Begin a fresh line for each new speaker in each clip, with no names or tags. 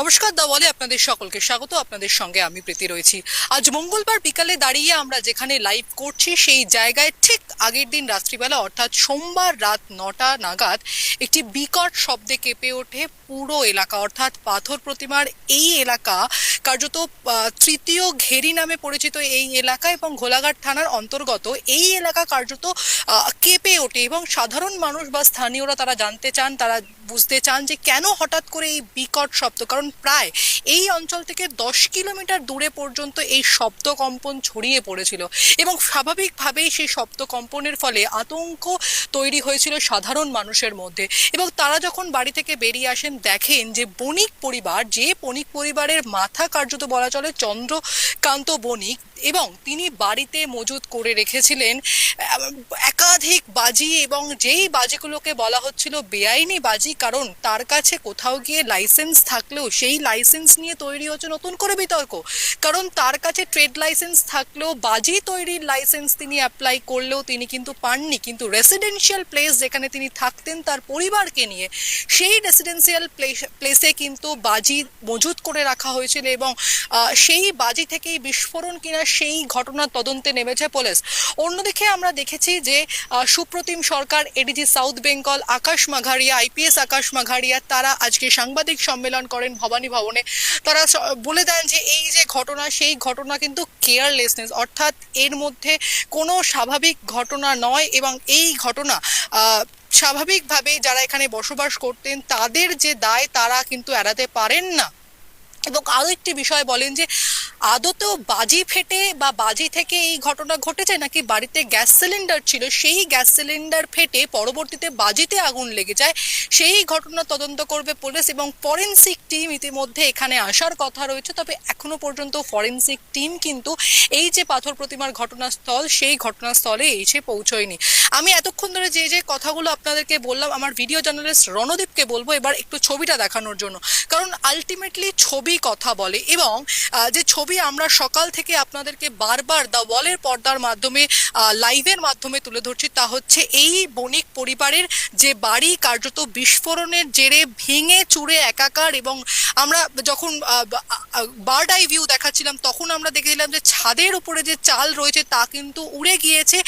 নমস্কার, দা বলে আপনাদের সকলকে স্বাগত। আপনাদের সঙ্গে আমি প্রীতি রয়েছি। আজ মঙ্গলবার বিকালে দাঁড়িয়ে আমরা যেখানে লাইভ করছি, সেই জায়গায় ঠিক আগের দিন রাত্রিবেলা, অর্থাৎ সোমবার রাত নটা নাগাদ, একটি বিকট শব্দে কেঁপে ওঠে পুরো এলাকা, অর্থাৎ পাথর প্রতিমার এই এলাকা কার্যত তৃতীয় ঘেরি নামে পরিচিত এই এলাকা এবং ঘোলাঘাট থানার অন্তর্গত এই এলাকা কার্যত কেঁপে ওঠে এবং সাধারণ মানুষ বা স্থানীয়রা তারা জানতে চান, তারা বুঝতে চান যে কেন হঠাৎ করে এই বিকট শব্দ। কারণ প্রায় এই অঞ্চল থেকে দশ কিলোমিটার দূরে পর্যন্ত এই শব্দ কম্পন ছড়িয়ে পড়েছিল এবং স্বাভাবিকভাবেই সেই শব্দ কম্পনের ফলে আতঙ্ক তৈরি হয়েছিল সাধারণ মানুষের মধ্যে এবং তারা যখন বাড়ি থেকে বেরিয়ে আসেন দেখেন যে বণিক পরিবার, যে বণিক পরিবারের মাথা কার্যত বলা চলে চন্দ্রকান্ত বণিক এবং তিনি বাড়িতে মজুদ করে রেখেছিলেন একাধিক বাজি এবং যেই বাজিগুলোকে বলা হচ্ছিল বেআইনি বাজি, কারণ তার কাছে কোথাও গিয়ে লাইসেন্স থাকলেও সেই লাইসেন্স নিয়ে তৈরি হচ্ছে নতুন করে বিতর্ক। কারণ তার কাছে ট্রেড লাইসেন্স থাকলেও বাজি তৈরির লাইসেন্স তিনি অ্যাপ্লাই করলেও তিনি কিন্তু পাননি। কিন্তু রেসিডেন্সিয়াল প্লেস যেখানে তিনি থাকতেন তার পরিবারকে নিয়ে, সেই রেসিডেন্সিয়াল প্লেসে কিন্তু বাজি মজুত করে রাখা হয়েছিল এবং সেই বাজি থেকেই বিস্ফোরণ কিনা সেই ঘটনার তদন্তে নেমেছে পুলিশ। অন্যদিকে আমরা দেখেছি যে Supratim Sarkar ADG south Bengal Akash Magharia IPS Akash Magharia তারা আজকে সাংবাদিক সম্মেলন করেন ভবানী ভবনে। তারা বলে দেন যে এই যে ঘটনা, সেই ঘটনা কিন্তু কেয়ারলেসনেস অর্থাৎ এর মধ্যে কোনো স্বাভাবিক ঘটনা নয় এবং এই ঘটনা স্বাভাবিকভাবে যারা এখানে বসবাস করতেন, তাদের যে দায় তারা কিন্তু এড়াতে পারেন না। এবং আরও একটি বিষয় বলেন যে, আদতেও বাজি ফেটে বা বাজি থেকে এই ঘটনা ঘটেছে নাকি বাড়িতে গ্যাস সিলিন্ডার ছিল, সেই গ্যাস সিলিন্ডার ফেটে পরবর্তীতে বাজিতে আগুন লেগে যায়, সেই ঘটনা তদন্ত করবে পুলিশ এবং ফরেন্সিক টিম ইতিমধ্যে এখানে আসার কথা রয়েছে। তবে এখনও পর্যন্ত ফরেন্সিক টিম কিন্তু এই যে পাথর প্রতিমার ঘটনাস্থল, সেই ঘটনাস্থলে এসে পৌঁছয়নি। আমি এতক্ষণ ধরে যে যে কথাগুলো আপনাদেরকে বললাম, আমার ভিডিও জার্নালিস্ট রণদীপকে বলব এবার একটু ছবিটা দেখানোর জন্য। কারণ আলটিমেটলি ছবি কথা বলে। এবং যে ছবি আমরা সকাল থেকে আপনাদেরকে বারবার দ্য ওয়ালের পর্দার মাধ্যমে লাইভের মাধ্যমে তুলে ধরছি তা হচ্ছে এই বণিক পরিবারের যে বাড়ি কার্যত বিস্ফোরণের জেরে ভেঙে চুরে একাকার এবং আমরা যখন বার্ড আই ভিউ দেখাচ্ছিলাম, তখন আমরা দেখেছিলাম যে ছাদের উপরে যে চাল রয়েছে তা কিন্তু উড়ে গিয়েছে।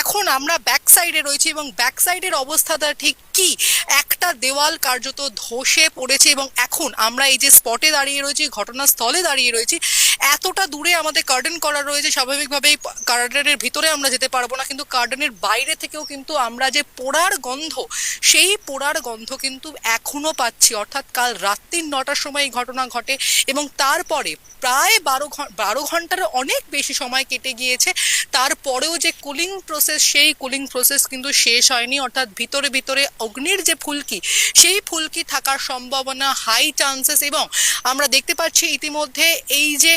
এখন আমরা ব্যাক সাইডে রয়েছি এবং ব্যাক সাইডের অবস্থাটা ঠিক কি? একটা দেওয়াল কার্যত ধসে পড়েছে এবং এখন আমরা এই যে স্পটে দাঁড়িয়ে রয়েছি, ঘটনাস্থলে দাঁড়িয়ে রয়েছি, এতটা দূরে আমাদের কার্ডেন করা রয়েছে, স্বাভাবিকভাবেই কার্ডেনের ভিতরে আমরা যেতে পারব না। কিন্তু কার্ডেনের বাইরে থেকেও কিন্তু আমরা যে পোড়ার গন্ধ, সেই পোড়ার গন্ধ কিন্তু এখনও পাচ্ছি। অর্থাৎ কাল রাত্রির নটার সময় এই ঘটনা ঘটে এবং তারপরে প্রায় বারো বারো ঘণ্টার অনেক বেশি সময় কেটে গিয়েছে। তারপরেও যে কুলিং প্রসেস সেই কুলিং প্রসেস কিন্তু শেষ হয়নি। অর্থাৎ ভিতরে ভিতরে অগ্নির যে ফুলকি, সেই ফুলকি থাকার সম্ভাবনা হাই চান্সেস এবং আমরা দেখতে পাচ্ছি ইতিমধ্যে এই যে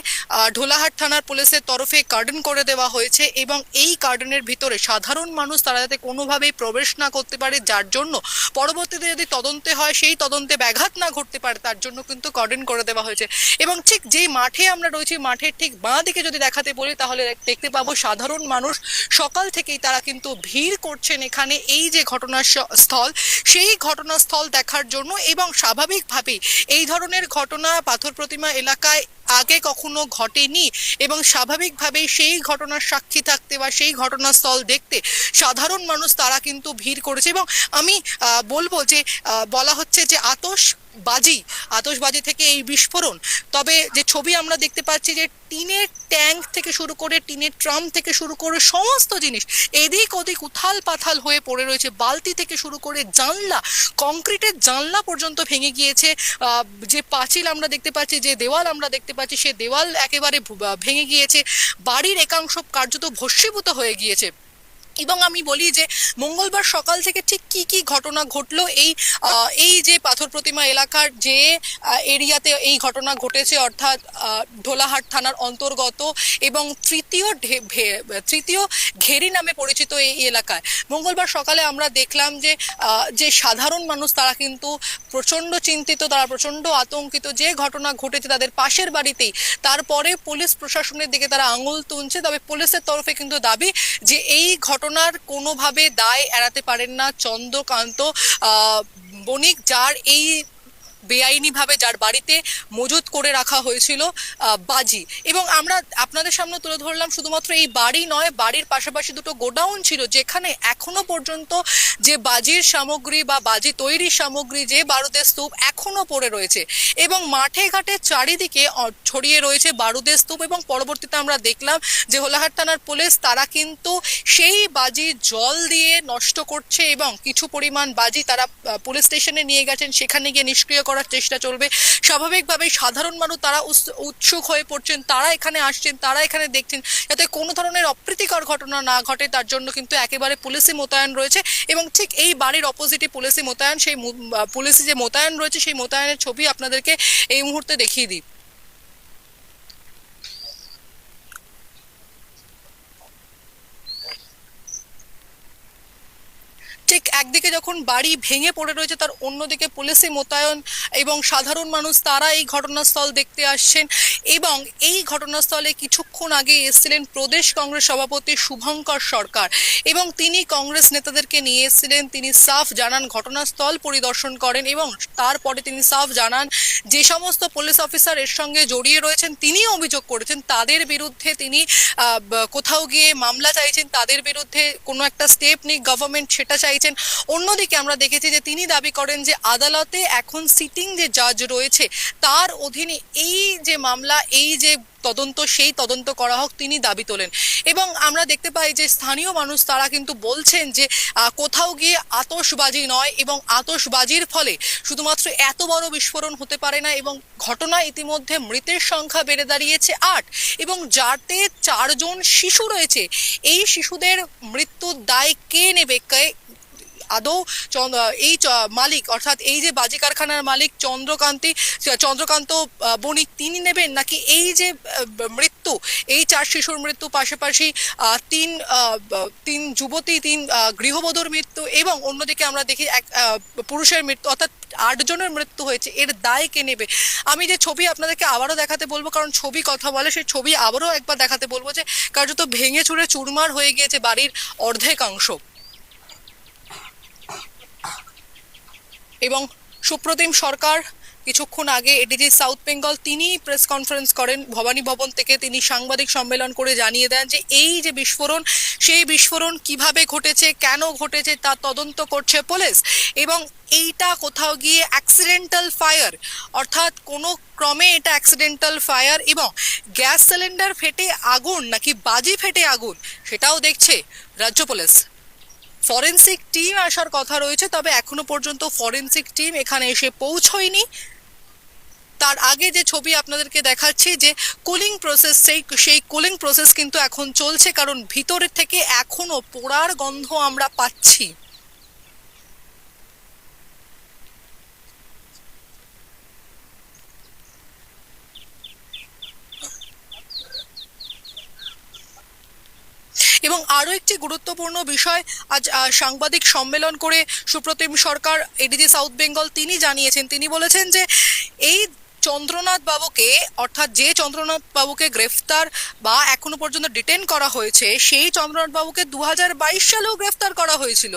ঢোলাহাট থানার পুলিশের তরফে কার্ডন করে দেওয়া হয়েছে এবং এই কার্ডনের ভিতরে সাধারণ মানুষ তারা যাতে কোনোভাবেই প্রবেশ না করতে পারে, যার জন্য পরবর্তীতে যদি তদন্তে হয়, সেই তদন্তে ব্যাঘাত না ঘটতে পারে, তার জন্য কিন্তু কার্ডন করে দেওয়া হয়েছে। এবং ঠিক যেই মাঠে আমরা রয়েছি, মাঠের ঠিক বাঁ দিকে যদি দেখাতে বলি, তাহলে দেখতে পাবো সাধারণ মানুষ সকাল থেকেই তারা কিন্তু ভিড় করছেন এখানে। এই যে ঘটনার স্থল সেই ঘটনাস্থল দেখার জন্য এবং স্বাভাবিকভাবেই এই ধরনের ঘটনা পাথর প্রতিমা এলাকায় আগে কখনো ঘটেনি এবং স্বাভাবিকভাবেই সেই ঘটনার সাক্ষী থাকতে বা সেই ঘটনাস্থল দেখতে সাধারণ মানুষ তারা কিন্তু ভিড় করেছে এবং আমি বলব যে বলা হচ্ছে যে আতস বাজি আতসবাজি থেকে এই বিস্ফোরণ। তবে যে ছবি আমরা দেখতে পাচ্ছি যে টিনের ট্যাঙ্ক থেকে শুরু করে টিনের ট্রাম থেকে শুরু করে সমস্ত জিনিস এদিক ওদিক উথাল পাথাল হয়ে পড়ে রয়েছে। বালতি থেকে শুরু করে জানলা, কংক্রিটের জানলা পর্যন্ত ভেঙে গিয়েছে। যে পাঁচিল আমরা দেখতে পাচ্ছি, যে দেওয়াল আমরা দেখতে পাচ্ছি, সে দেওয়াল একেবারে ভেঙে গিয়েছে। বাড়ির একাংশ কার্যত ভস্মীভূত হয়ে গিয়েছে। এবং আমি বলি যে মঙ্গলবার সকাল থেকে ঠিক কি কি ঘটনা ঘটলো, এই এই যে পাথর প্রতিমা এলাকার যে এরিয়াতে এই ঘটনা ঘটেছে অর্থাৎ ঢোলাহাট থানার অন্তর্গত এবং তৃতীয় তৃতীয় ঘেরি নামে পরিচিত এই এলাকায়। মঙ্গলবার সকালে আমরা দেখলাম যে যে সাধারণ মানুষ তারা কিন্তু প্রচণ্ড চিন্তিত, তারা প্রচণ্ড আতঙ্কিত যে ঘটনা ঘটেছে তাদের পাশের বাড়িতেই। তারপরে পুলিশ প্রশাসনের দিকে তারা আঙুল তুলছে, তবে পুলিশের তরফে কিন্তু দাবি যে এই ঘটনার কোনোভাবে দায় এড়াতে পারেন না চন্দ্রকান্ত বণিক যার এই বেআইনিভাবে যার বাড়িতে মজুত করে রাখা হয়েছিল বাজি। এবং আমরা আপনাদের সামনে তুলে ধরলাম, শুধুমাত্র এই বাড়ি নয়, বাড়ির পাশাপাশি দুটো গোডাউন ছিল, যেখানে এখনও পর্যন্ত যে বাজির সামগ্রী বা বাজি তৈরির সামগ্রী, যে বারুদের স্তূপ এখনও পড়ে রয়েছে। এবং মাঠে ঘাটে চারিদিকে ছড়িয়ে রয়েছে বারুদের স্তূপ এবং পরবর্তীতে আমরা দেখলাম যে হোলাহাট থানার পুলিশ তারা কিন্তু সেই বাজি জল দিয়ে নষ্ট করছে এবং কিছু পরিমাণ বাজি তারা পুলিশ স্টেশনে নিয়ে গেছেন, সেখানে গিয়ে নিষ্ক্রিয় করার চেষ্টা চলবে। স্বাভাবিকভাবেই সাধারণ মানুষ তারা উৎসুক হয়ে পড়ছেন, তারা এখানে আসছেন, তারা এখানে দেখছেন, যাতে কোনো ধরনের অপ্রীতিকর ঘটনা না ঘটে, তার জন্য কিন্তু একেবারে পুলিশি মোতায়েন রয়েছে এবং ঠিক এই বাড়ির অপোজিটে পুলিশি মোতায়েন, সেই পুলিশি যে মোতায়েন রয়েছে, সেই মোতায়েনের ছবি আপনাদেরকে এই মুহূর্তে দেখিয়ে দিই ঠিক একদিকে যখন বাড়ি ভেঙে পড়ে রয়েছে, তার অন্যদিকে পুলিশি মোতায়েন এবং সাধারণ মানুষ, তারা এই ঘটনাস্থল দেখতে আসছেন এবং এই ঘটনাস্থলে কিছুক্ষণ আগে এসেছিলেন প্রদেশ কংগ্রেস সভাপতি শুভঙ্কর সরকার এবং তিনি কংগ্রেস নেতাদেরকে নিয়ে এসেছিলেন। তিনি সাফ জানান, ঘটনাস্থল পরিদর্শন করেন এবং তারপরে তিনি সাফ জানান, যে সমস্ত পুলিশ অফিসার এর সঙ্গে জড়িয়ে রয়েছেন তিনি অভিযোগ করেছেন, তাদের বিরুদ্ধে তিনি কোথাও গিয়ে মামলা চাইছেন, তাদের বিরুদ্ধে কোনো একটা স্টেপ নিক গভর্নমেন্ট সেটা চাইছেন। অন্যদিকে আমরা দেখেছি যে তিনি দাবি করেন যে আদালতে এখন সিটিং যে জাজ রয়েছে, তার অধীনে এই যে মামলা, এই যে তদন্ত, সেই তদন্ত করা হোক তিনি দাবি তোলেন। এবং আমরা দেখতে পাই যে স্থানীয় মানুষ তারা কিন্তু বলছেন যে কোথাও গিয়ে আতসবাজি নয় এবং আতসবাজির ফলে শুধুমাত্র এত বড় বিস্ফোরণ হতে পারে না এবং ঘটনা ইতিমধ্যে মৃতের সংখ্যা বেড়ে দাঁড়িয়েছে আট এবং যাতে চারজন শিশু রয়েছে, এই শিশুদের মৃত্যুর দায় কে নেবে আদৌ এই মালিক, অর্থাৎ এই যে বাজি কারখানার মালিক চন্দ্রকান্তি, চন্দ্রকান্ত বণিক তিনি নেবেন নাকি এই যে মৃত্যু, এই চার শিশুর মৃত্যু পাশাপাশি তিন তিন যুবতী, তিন গৃহবধূর মৃত্যু এবং অন্যদিকে আমরা দেখি এক পুরুষের মৃত্যু, অর্থাৎ আট জনের মৃত্যু হয়েছে, এর দায় কে নেবে? আমি যে ছবি আপনাদেরকে আবারও দেখাতে বলব, কারণ ছবি কথা বলে, সেই ছবি আবারও একবার দেখাতে বলব যে, কার্যত ভেঙে চুরে চুরমার হয়ে গিয়েছে বাড়ির অর্ধেকাংশ। এবং সুপ্রতিম সরকার কিছুক্ষণ আগে এডিজি সাউথ বেঙ্গল তিনি প্রেস কনফারেন্স করেন। ভবানী ভবন থেকে তিনি সাংবাদিক সম্মেলন করে জানিয়ে দেন যে এই যে বিস্ফোরণ, সেই বিস্ফোরণ কীভাবে ঘটেছে, কেন ঘটেছে, তা তদন্ত করছে পুলিশ। এবং এইটা কোথাও গিয়ে অ্যাক্সিডেন্টাল ফায়ার অর্থাৎ কোনো ক্রমে এটা অ্যাক্সিডেন্টাল ফায়ার এবং গ্যাস সিলিন্ডার ফেটে আগুন নাকি বাজি ফেটে আগুন, সেটাও দেখছে রাজ্য পুলিশ। ফরেন্সিক টিম আসার কথা রয়েছে, তবে এখনও পর্যন্ত ফরেন্সিক টিম এখানে এসে পৌঁছয়নি। তার আগে যে ছবি আপনাদেরকে দেখাচ্ছি, যে কুলিং প্রসেস সেই সেই কুলিং প্রসেস কিন্তু এখন চলছে, কারণ ভিতরের থেকে এখনও পোড়ার গন্ধ আমরা পাচ্ছি। এবং আরও একটি গুরুত্বপূর্ণ বিষয়, আজ সাংবাদিক সম্মেলন করে সুপ্রতিম সরকার, এডিজি সাউথ বেঙ্গল, তিনি জানিয়েছেন, তিনি বলেছেন যে এই চন্দ্রনাথ বাবুকে, অর্থাৎ যে চন্দ্রনাথ বাবুকে গ্রেফতার বা এখনও পর্যন্ত ডিটেন করা হয়েছে, সেই চন্দ্রনাথ বাবুকে দু হাজার বাইশ সালেও গ্রেফতার করা হয়েছিল।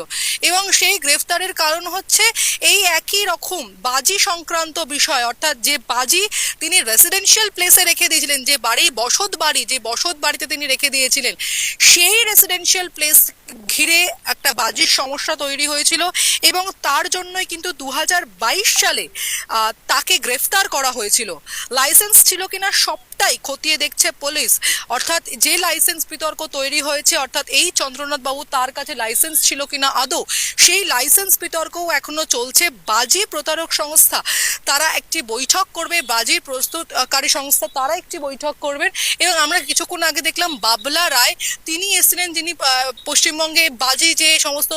এবং সেই গ্রেফতারের কারণ হচ্ছে এই একই রকম বাজি সংক্রান্ত বিষয়, অর্থাৎ যে বাজি তিনি রেসিডেন্সিয়াল প্লেসে রেখে দিয়েছিলেন, যে বাড়ি বসত বাড়ি, যে বসত বাড়িতে তিনি রেখে দিয়েছিলেন, সেই রেসিডেন্সিয়াল প্লেস ঘিরে একটা বাজির সমস্যা তৈরি হয়েছিল। এবং তার জন্যই কিন্তু দু হাজার বাইশ সালে তাকে গ্রেফতার করা হয়েছিল। লাইসেন্স ছিল কিনা সবটাই খতিয়ে দেখছে পুলিশ। অর্থাৎ যে লাইসেন্স বিতর্ক তৈরি হয়েছে, অর্থাৎ এই চন্দ্রনাথ বাবু তার কাছে লাইসেন্স ছিল কিনা আদৌ, সেই লাইসেন্স বিতর্কও এখনও চলছে। বাজি প্রতারক সংস্থা তারা একটি বৈঠক করবে বাজির প্রস্তুতকারী সংস্থা তারা একটি বৈঠক করবেন। এবং আমরা কিছুক্ষণ আগে দেখলাম বাবলা রায়, তিনি এসেছিলেন যিনি পশ্চিমবঙ্গে বাজি যে সমস্ত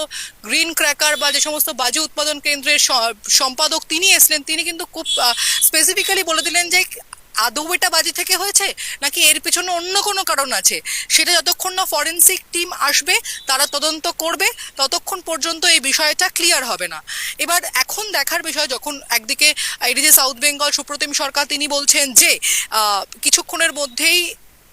গ্রিন ক্র্যাকার বা যে সমস্ত বাজি উৎপাদন কেন্দ্রের সম্পাদক তিনি এসেছিলেন। তিনি কিন্তু খুব স্পেসিফিক্যালি বলে দিলেন যে আদৌ এটা বাজি থেকে হয়েছে, নাকি এর পিছনে অন্য কোনো কারণ আছে? সেটা যতক্ষণ না ফরেন্সিক টিম আসবে, তারা তদন্ত করবে, ততক্ষণ পর্যন্ত এই বিষয়টা ক্লিয়ার হবে না। এবার এখন দেখার বিষয়, যখন একদিকে এডিজে সাউথ বেঙ্গল সুপ্রতিম সরকার, তিনি বলছেন যে কিছুক্ষণের মধ্যেই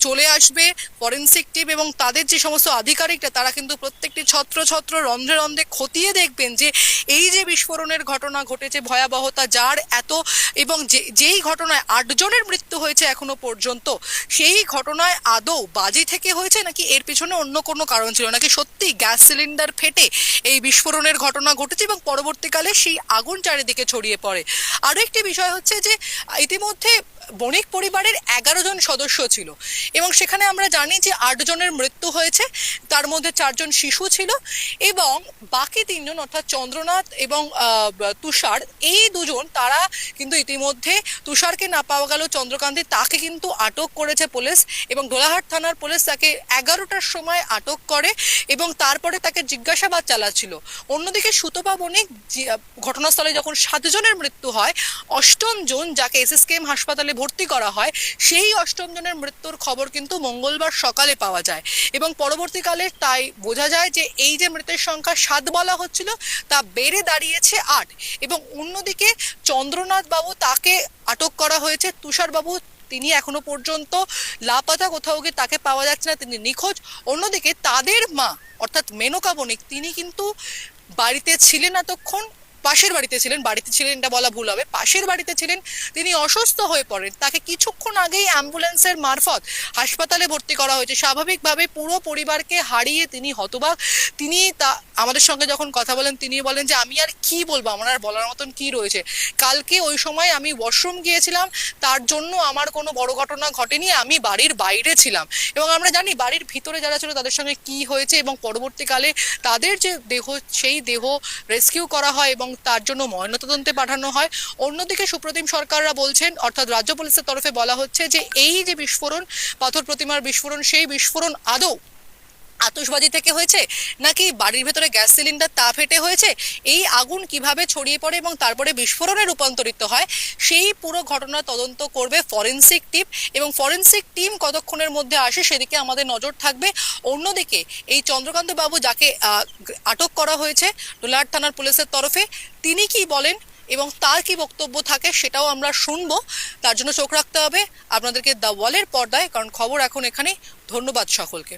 চলে আসবে ফরেন্সিক টিম এবং তাদের যে সমস্ত আধিকারিকরা, তারা কিন্তু প্রত্যেকটি ছত্র ছত্র রন্ধ্রে রন্ধ্রে খতিয়ে দেখবেন যে এই যে বিস্ফোরণের ঘটনা ঘটেছে, ভয়াবহতা, যার এত এবং যেই ঘটনায় আটজনের মৃত্যু হয়েছে এখনও পর্যন্ত, সেই ঘটনায় আদৌ বাজি থেকে হয়েছে নাকি এর পিছনে অন্য কোনো কারণ ছিল? নাকি সত্যি গ্যাস সিলিন্ডার ফেটে এই বিস্ফোরণের ঘটনা ঘটেছে এবং পরবর্তীকালে সেই আগুন চারিদিকে ছড়িয়ে পড়ে? আরও একটি বিষয় হচ্ছে যে, ইতিমধ্যে বণিক পরিবারের এগারো জন সদস্য ছিল এবং সেখানে আমরা জানি যে আট জনের মৃত্যু হয়েছে, তার মধ্যে চারজন শিশু ছিল এবং বাকি তিনজন অর্থাৎ চন্দ্রনাথ এবং তুষার, এই দুজন তারা কিন্তু ইতিমধ্যে তুষারকে না পাওয়া গেল, চন্দ্রকান্তি তাকে কিন্তু আটক করেছে পুলিশ এবং গোলাহাট থানার পুলিশ তাকে এগারোটার সময় আটক করে এবং তারপরে তাকে জিজ্ঞাসাবাদ চালাচ্ছিল। অন্যদিকে সুতপা বণিক ঘটনাস্থলে যখন সাতজনের মৃত্যু হয়, অষ্টম জন যাকে এসএসকেএম হাসপাতালে ভর্তি করা হয়, সেই অষ্টম জনের মৃত্যুর খবর কিন্তু মঙ্গলবার সকালে পাওয়া যায়। এবং পরবর্তীকালে তাই বোঝা যায় যে এই যে মৃতের সংখ্যা সাত বলা হচ্ছিল, তা বেড়ে দাঁড়িয়েছে আট। এবং অন্যদিকে চন্দ্রনাথ বাবু তাকে আটক করা হয়েছে, তুষার বাবু তিনি এখনও পর্যন্ত লাপাতা কোথাও গিয়ে তাকে পাওয়া যাচ্ছে না, তিনি নিখোঁজ। অন্যদিকে তাদের মা, অর্থাৎ মেনকা বণিক, তিনি কিন্তু বাড়িতে ছিলেন এতক্ষণ পাশের বাড়িতে ছিলেন বাড়িতে ছিলেন এটা বলা ভুল হবে, পাশের বাড়িতে ছিলেন, তিনি অসুস্থ হয়ে পড়েন। তাকে কিছুক্ষণ আগেই অ্যাম্বুলেন্সের মারফত হাসপাতালে ভর্তি করা হয়েছে। স্বাভাবিকভাবে পুরো পরিবারকে হারিয়ে তিনি হতবাক। তিনি তা, আমাদের সঙ্গে যখন কথা বলেন তিনি বলেন যে, আমি আর কি বলব? আমার আর বলার মতন কি রয়েছে? কালকে ওই সময় আমি ওয়াশরুম গিয়েছিলাম। তার জন্য আমার কোনো বড় ঘটনা ঘটেনি। আমি বাড়ির বাইরে ছিলাম। এবং আমরা জানি বাড়ির ভিতরে যারা ছিল, তাদের সঙ্গে কি হয়েছে এবং পরবর্তীকালে তাদের যে দেহ, সেই দেহ রেস্কিউ করা হয় এবং তার জন্য ময়নাতদন্তে পাঠানো হয়। অন্যদিকে সুপ্রতিম সরকাররা বলছেন, অর্থাৎ রাজ্য পুলিশের তরফে বলা হচ্ছে যে, এই যে বিস্ফোরণ, পাথর প্রতিমার বিস্ফোরণ, সেই বিস্ফোরণ আদৌ আতশবাজি থেকে হয়েছে নাকি বাড়ির ভেতরে গ্যাস সিলিন্ডার তা ফেটে হয়েছে? এই আগুন কীভাবে ছড়িয়ে পড়ে এবং তারপরে বিস্ফোরণে রূপান্তরিত হয়? সেই পুরো ঘটনা তদন্ত করবে ফরেনসিক টিম এবং ফরেনসিক টিম কতক্ষণের মধ্যে আসে সেদিকে আমাদের নজর থাকবে। অন্যদিকে এই চন্দ্রকান্ত বাবু যাকে আটক করা হয়েছে ডোলার থানার পুলিশের তরফে, তিনি কি বলেন এবং তার কি বক্তব্য থাকে সেটাও আমরা শুনব। তার জন্য চোখ রাখতে হবে। আপনাদেরকে দ্য ওয়ালের পর্দায়, কারণ খবর এখন এখানে। ধন্যবাদ সকলকে।